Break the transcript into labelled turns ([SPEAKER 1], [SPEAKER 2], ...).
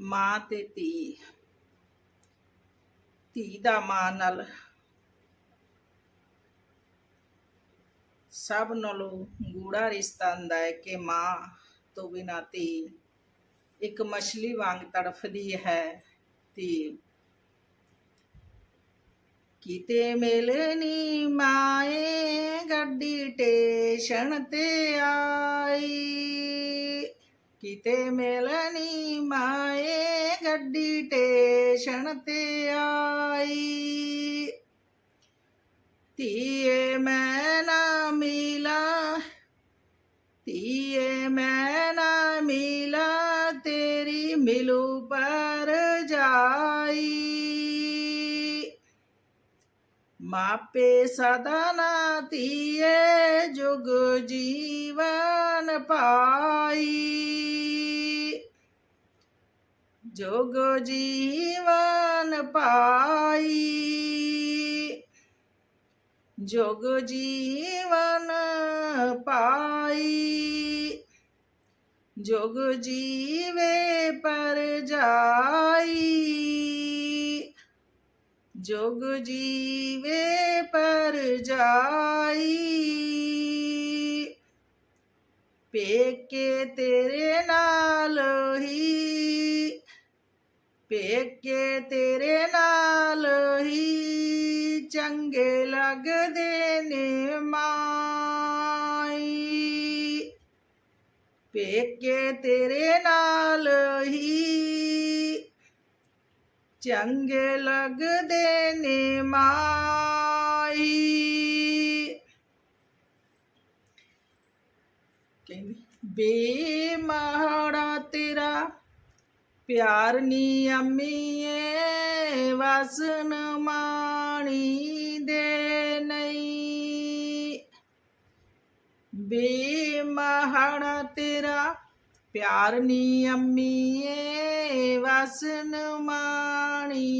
[SPEAKER 1] ਮਾਂ ਤੇ ਧੀ। ਧੀ ਦਾ ਮਾਂ ਨਾਲ ਸਭ ਨਾਲੋਂ ਗੂੜਾ ਰਿਸ਼ਤਾ ਹੁੰਦਾ ਹੈ ਕਿ ਮਾਂ ਤੋਂ ਬਿਨਾਂ ਧੀ ਇੱਕ ਮਛਲੀ ਵਾਂਗ ਤੜਫਦੀ ਹੈ। ਧੀ। ਕਿਤੇ ਮਿਲਣੀ ਮਾਏ, ਗੱਡੀ ਟੇਸ਼ਨ ਤੇ ਆਈ। ਕਿਤੇ ਮਿਲਣੀ ਮਾਏ ਗੱਡੀ ਟੇਸ਼ਨ ਤੇ ਆਈ। ਧੀਏ ਮੈਂ ਨਾ ਮਿਲਾ, ਧੀਏ ਮੈਂ ਨਾ ਮਿਲਾ, ਤੇਰੀ ਮਿਲੂ ਪਰ ਜਾਈ। ਮਾਪੇ ਸਦਾ ਨਾ ਧੀਏ, ਜੁਗ ਜੀਵਨ ਪਾਈ। ਜੁਗ ਜੀਵਨ ਪਾਈ। ਜੁਗ ਜੀਵਨ ਪਾਈ। ਜੁਗ ਜੀਵੇ ਪਰ ਜਾਈ। ਜੁਗ ਜੀਵੇ ਪਰ ਜਾਈ ਪੇਕੇ ਤੇਰੇ ਨਾਲ ਹੀ ਪੇਕੇ ਤੇਰੇ ਨਾਲ ਹੀ ਚੰਗੇ ਲੱਗਦੇ ਨੇ ਮਾਈ ਪੇਕੇ ਤੇਰੇ ਨਾਲ ਹੀ ਚੰਗੇ ਲੱਗਦੇ ਨੇ ਮਾਈ। ਕਹਿੰਦੀ ਬੇਮਹੜਾ ਤੇਰਾ, ਪਿਆਰ ਨੀ ਅੰਮੀਏ, ਵਸਨ ਮਾਣੀ ਦੇ ਨਹੀਂ। ਬੇਮਹੜਾ ਤੇਰਾ ਪਿਆਰ ਨੀ ਅੰਮੀਏ ਵਸਨ ਮਾਣੀ ਦੇ